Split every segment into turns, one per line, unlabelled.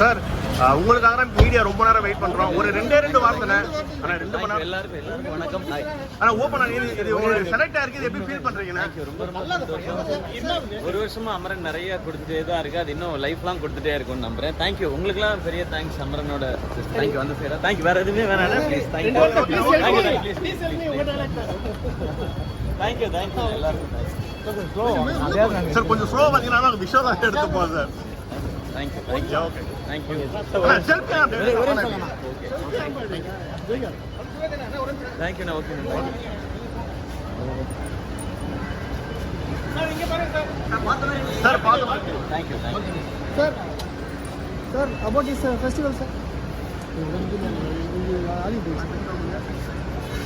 Sir உங்களுக்காக தான் media ரொம்ப நேரம் வெயிட் பண்றோம் ஒரு ரெண்டே ரெண்டு வார்த்தை ஆனா ரெண்டு மணி நேரம்
எல்லாருக்கும் எல்லாருக்கும் வணக்கம் ஹாய்
ஆனா ஓப்பன் இது இது உங்களுக்கு செலக்ட் ஆயிருக்கு இது எப்படி ஃபீல் பண்றீங்கண்ணா
ரொம்ப ரொம்ப ஒரு வருஷமா அமரன் நிறைய கொடுத்துட்டே தான் இருக்கு அது இன்னும் லைஃப் லாங் கொடுத்துட்டே இருக்கும்னு நம்புறேன் தேங்க்யூ உங்களுக்குலாம் பெரிய தேங்க்ஸ் அமரனோட தேங்க்யூ வந்து சேரா தேங்க்யூ வேற எதுவுமே வேணாம் please thank you thank you எல்லாருக்கும்
சார் கொஞ்சம் ஸ்லோ நாங்கள் விஷயம் எடுத்துப்போம் சார்
தேங்க்யூ
ஓகே
தேங்க்யூண்ணா okay
sir
thank you
sir, about this uh, festival, sir.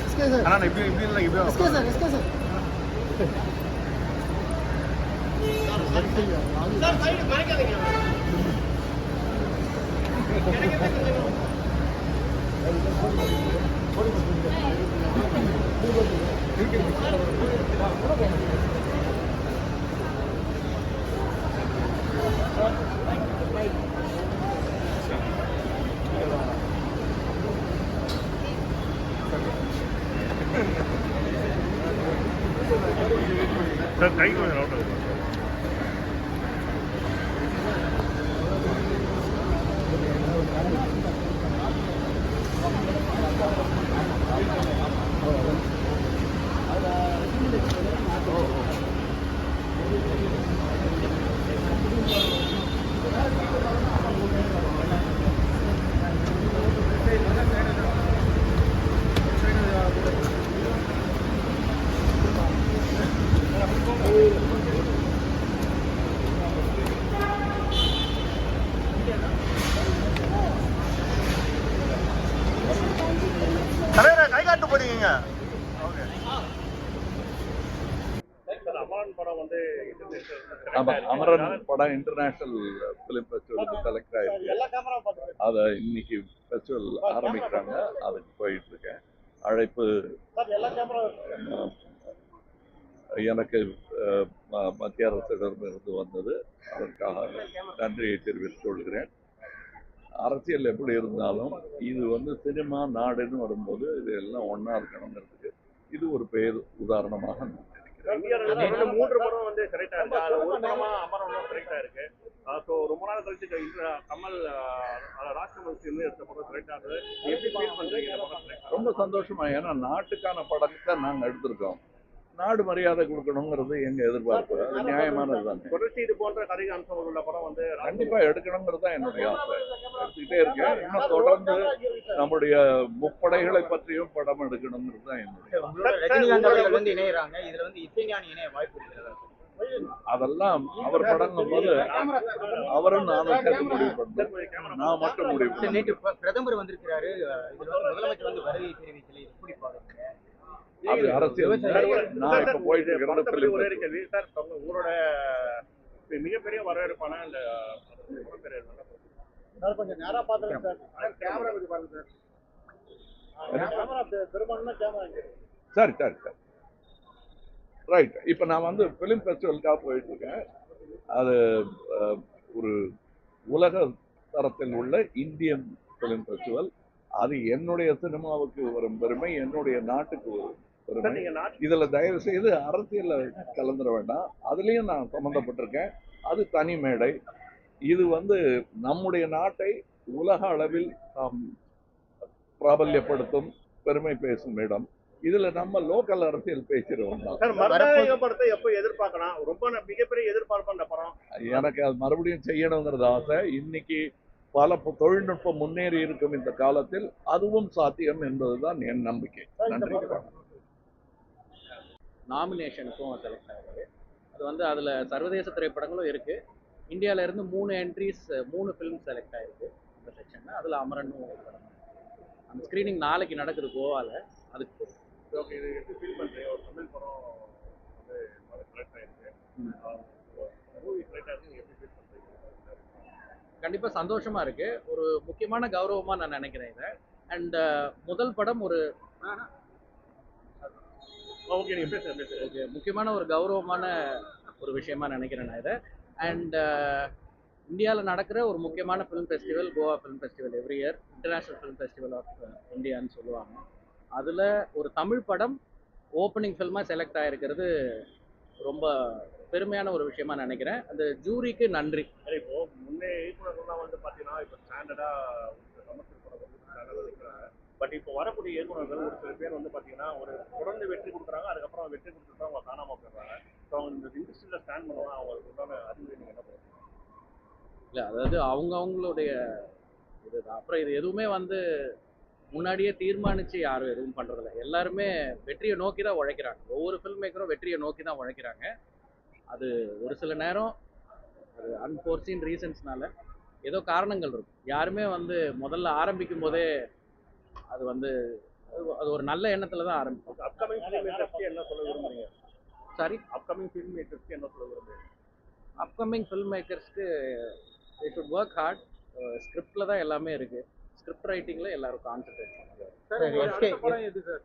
Excuse sir.
அண்ணா இப்படி இப்படி இல்லை இப்படி
Excuse sir, excuse sir.
Sir கை கொஞ்சம் அவுட் ஆகுது தலைவரை கை காட்டு போறீங்க அமரன் படம் வந்து
ஆமா அமரன் படம் இன்டர்நேஷனல் ஃபிலிம் ஃபெஸ்டிவலுக்கு செலக்ட் ஆயிருக்கு. அதை இன்னைக்கு ஃபெஸ்டிவல் ஆரம்பிக்கிறாங்க. அதுக்கு போயிட்டு இருக்கேன் அழைப்பு எனக்கு மத்திய அரசிடமிருந்து வந்தது. அதற்காக நன்றியை தெரிவித்துக் கொள்கிறேன். அரசியல் எப்படி இருந்தாலும் இது வந்து சினிமா நாடுன்னு வரும்போது இது எல்லாம் ஒண்ணா இருக்கணுங்கிறதுக்கு இது ஒரு பெயர் உதாரணமாக
மூன்று படம் வந்து செலக்ட் ஆயிருக்கு அதுல ஒரு படமா அமரன் செலக்ட் ஆயிருக்கு ஸோ ரொம்ப நாள் கழிச்சு இந்த கமல் ராஜ்கமல் சேர்ந்து எடுத்த படம் செலக்ட் ஆகுது எப்படி ஃபீல் பண்றீங்க?
ரொம்ப சந்தோஷமா ஏன்னா நாட்டுக்கான படத்தை நாங்க எடுத்திருக்கோம். நாடு மரியாதை கொடுக்கணுங்கிறது எங்க எதிர்பார்ப்பு. அது நியாயமானது தானே
தொடர்ச்சி இது போன்ற கதை அம்சங்கள் உள்ள படம் வந்து
கண்டிப்பா எடுக்கணுங்கிறது தான் என்னுடைய ஆசை. எடுத்துக்கிட்டே இருக்கேன். இன்னும் தொடர்ந்து நம்முடைய முப்படைகளை பற்றியும் படம் எடுக்கணுங்கிறது தான் என்னுடைய அதெல்லாம் அவர் படங்கும் போது அவரும் நானும் சேர்த்து முடிவு பண்ணோம் நான் மட்டும் முடிவு பண்ணேன்
நேற்று பிர- பிரதமர் வந்திருக்கிறாரு. முதலமைச்சர் வந்து வருகை தெரிவிக்கல. எப்படி பாக்குறீங்க?
அது அரசியல். நான் இப்ப போயிட்டு.
கேள்வி. சார் உங்களோட மிகப்பெரிய வரவேற்பான இந்த?
சார் கொஞ்சம் நேரா பாத்துருங்க சார்.
கேமரா பாருங்க சார். கேமரா பெரும்பாலும் கேமரா
சரி சரி சரி. ரைட் இப்போ நான் வந்து ஃபிலிம் ஃபெஸ்டிவலுக்காக போயிட்டு இருக்கேன். அது ஒரு உலக தரத்தில் உள்ள இந்தியன் ஃபிலிம் ஃபெஸ்டிவல் அது என்னுடைய சினிமாவுக்கு வரும் பெருமை என்னுடைய நாட்டுக்கு வரும் பெருமை. இதுல தயவு செய்து அரசியல்ல கலந்துட வேண்டாம். அதுலயும் நான் சம்மந்தப்பட்டிருக்கேன் அது தனி மேடை. இது வந்து நம்முடைய நாட்டை உலக அளவில் நாம் பிராபல்யப்படுத்தும் பெருமை பேசும் இடம். இதுல நம்ம லோக்கல் அரசியல் பேசுறோம்.
மரண படத்தை எப்போ எதிர்பார்க்கலாம்? ரொம்ப மிகப்பெரிய எதிர்பார்ப்பு அந்த படம்.
எனக்கு அது மறுபடியும் செய்யணுங்கிறது ஆசை. இன்னைக்கு பல தொழில்நுட்பம் முன்னேறி இருக்கும் இந்த காலத்தில் அதுவும் சாத்தியம் என்பதுதான் என் நம்பிக்கை. நன்றி
நாமினேஷனுக்கும் செலக்ட் ஆகுது. அது வந்து அதில் சர்வதேச திரைப்படங்களும் இருக்குது இந்தியால இருந்து மூணு என்ட்ரிஸ் மூணு ஃபிலிம் செலக்ட் ஆயிருக்கு இந்த செக்ஷனில் அதில் அமரனும் ஒரு படம். அந்த ஸ்க்ரீனிங் நாளைக்கு நடக்குது கோவாவில் அதுக்கு.
ஓகே இது எப்படி ஃபீல் பண்றீங்க? ஒரு தமிழ் படம் வந்து செலக்ட் ஆயிருக்கு. மூவி செலக்ட் ஆயிருக்கு நீங்க எப்படி ஃபீல் பண்றீங்க?
கண்டிப்பாக சந்தோஷமாக இருக்குது ஒரு முக்கியமான கௌரவமாக நான் நினைக்கிறேன் இதை. அண்ட் முதல் படம் ஒரு
ஓகே
ஓகே முக்கியமான ஒரு கௌரவமான ஒரு விஷயமா நினைக்கிறேன் நான் இதை. அண்ட் uh, இந்தியாவில் நடக்கிற ஒரு முக்கியமான film festival Goa film festival every year international film festival of இந்தியான்னு சொல்லுவாங்க. அதில் ஒரு தமிழ் படம் ஓப்பனிங் ஃபில்மாக செலக்ட் ஆகிருக்கிறது ரொம்ப பெருமையான ஒரு விஷயமா நினைக்கிறேன். அந்த ஜூரிக்கு நன்றி.
சரி இப்போ முன்னே இயக்குனர்கள்லாம் வந்து பார்த்தீங்கன்னா இப்போ ஸ்டாண்டர்டாக சமர்ப்பில் படம் வந்து பட் இப்போ வரக்கூடிய இயக்குனர்கள் ஒரு சில பேர் வந்து பார்த்தீங்கன்னா ஒரு தொடர்ந்து வெற்றி கொடுக்குறாங்க அதுக்கப்புறம் வெற்றி கொடுத்துட்டு அவங்க காணாமல் போயிடுறாங்க. அவங்க இந்த இண்டஸ்ட்ரியில் ஸ்டாண்ட் அவங்களுக்கு உண்டான அறிவுரை நீங்கள் என்ன பண்ணுறீங்க
இல்லை அதாவது அவங்கவுங்களுடைய இதுதான். அப்புறம் இது எதுவுமே வந்து முன்னாடியே தீர்மானித்து யாரும் எதுவும் பண்ணுறதில்ல எல்லாருமே வெற்றியை நோக்கி தான் உழைக்கிறாங்க. ஒவ்வொரு ஃபில்ம் மேக்கரும் வெற்றியை நோக்கி தான் உழைக்கிறாங்க. அது ஒரு சில நேரம் அது அன்ஃபோர்சீன் ரீசன்ஸ்னால ஏதோ காரணங்கள் இருக்கும். யாருமே வந்து முதல்ல ஆரம்பிக்கும் போதே அது வந்து அது- ஒரு நல்ல எண்ணத்தில் தான் ஆரம்பிக்கும்.
அப்கமிங் என்ன சொல்ல விரும்புறீங்க?
சாரி
அப்கமிங் ஃபிலிம் மேக்கர்ஸ்க்கு என்ன சொல்ல விரும்புறீங்க
அப்கமிங் ஃபில்ம் மேக்கர்ஸ்க்கு தே ஷுட் ஒர்க் ஹார்ட் ஸ்கிரிப்டில் தான் எல்லாமே இருக்குது ஸ்கிரிப்ட் ரைட்டிங்கில் எல்லாரும் கான்சென்ட்ரேட் பண்ணுவாங்க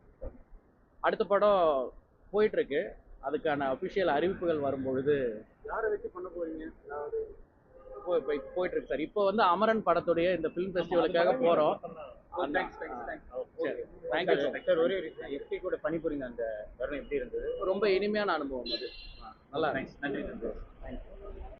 அடுத்த படம் போயிட்டுருக்கு. அதுக்கான அஃபிஷியல் அறிவிப்புகள் வரும்பொழுது
யாரை வச்சு பண்ண போறீங்க?
போயிட்டு இருக்கு சார் இப்போ வந்து அமரன் படத்துடைய இந்த ஃபிலிம் ஃபெஸ்டிவலுக்காக போகிறோம் தேங்க்யூ சார்.
ஒரே எஸ்பி கூட பணிபுரிந்த அந்த தருணம் எப்படி இருந்தது?
ரொம்ப இனிமையான அனுபவம் அது. நல்லா
நன்றி நன்றி.
தேங்க்யூ